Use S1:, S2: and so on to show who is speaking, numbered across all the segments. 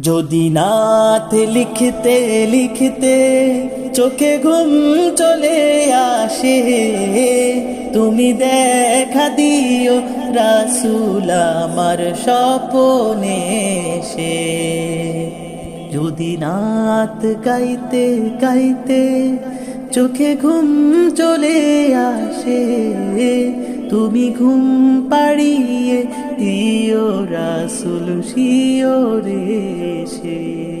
S1: যদি নাথ লিখতে লিখতে চোখে ঘুম চলে আসে, তুমি দেখা দিও রাসুল আমার স্বপনে সে যদি নাথ গাইতে গাইতে চোখে ঘুম চলে আসে তুমি ঘুম পাড়িয়ে দিও রাসুল শিওরে সে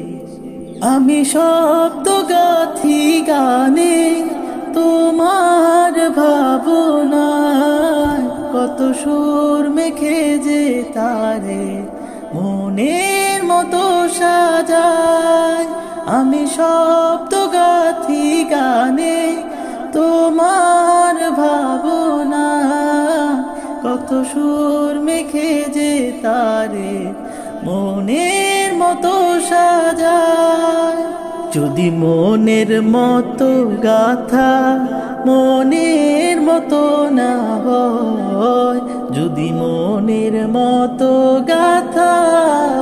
S1: আমি শব্দ গাথি গানে তোমার ভাবনায় কত সুর মেখে যে তারে মনের মতো সাজায়। আমি শব্দ গাথি গানে তোমার ভাবনা কত সুর মেখে যে তারে মনের মতো সাজায়। যদি মনের মতো গাথা মনের মতো না হয়, যদি মনের মতো গাথা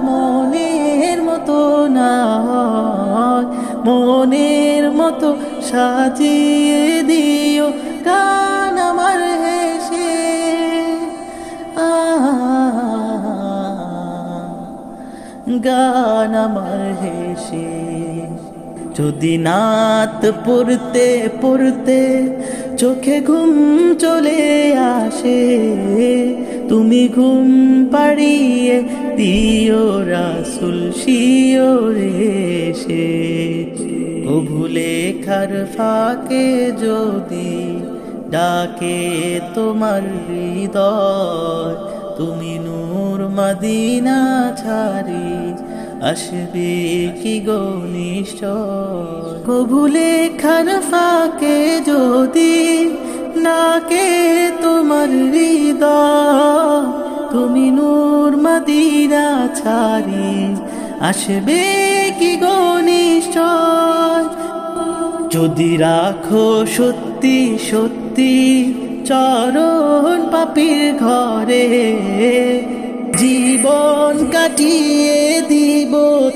S1: মনের মতো না হয়, মনের মতো সাজিয়ে দিও গান আমার গান আমার হেসে। যদি নাত পড়তে পড়তে চোখে ঘুম চলে আসে, তুমি ঘুম পাড়িয়ে দিও রাসুল শিওরে সে ও ভুলে খার ফাঁকে যদি ডাকে তোমার হৃদয়, তুমি নূর মদিনা ছাড়ি, আসবে কি গো কবুলে খান ফাঁকে যদি, নাকে তোমার হৃদয়। তুমি নূর মদিনা ছাড়ি, আসবে কি গো যদি রাখো সত্যি সত্যি, চরণ পাপির ঘরে জীবন কাটিয়ে দিব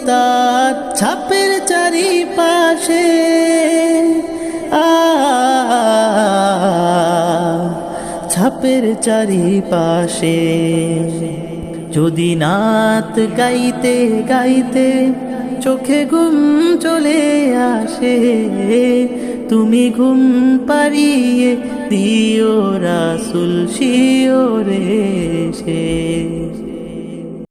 S1: তার ছাপের চারিপাশে। ছাপের চারিপাশে। যদি নাত গাইতে গাইতে চোখে ঘুম চলে আসে, তুমি ঘুম পারিয়ে দিও রাসুল শিওরে সে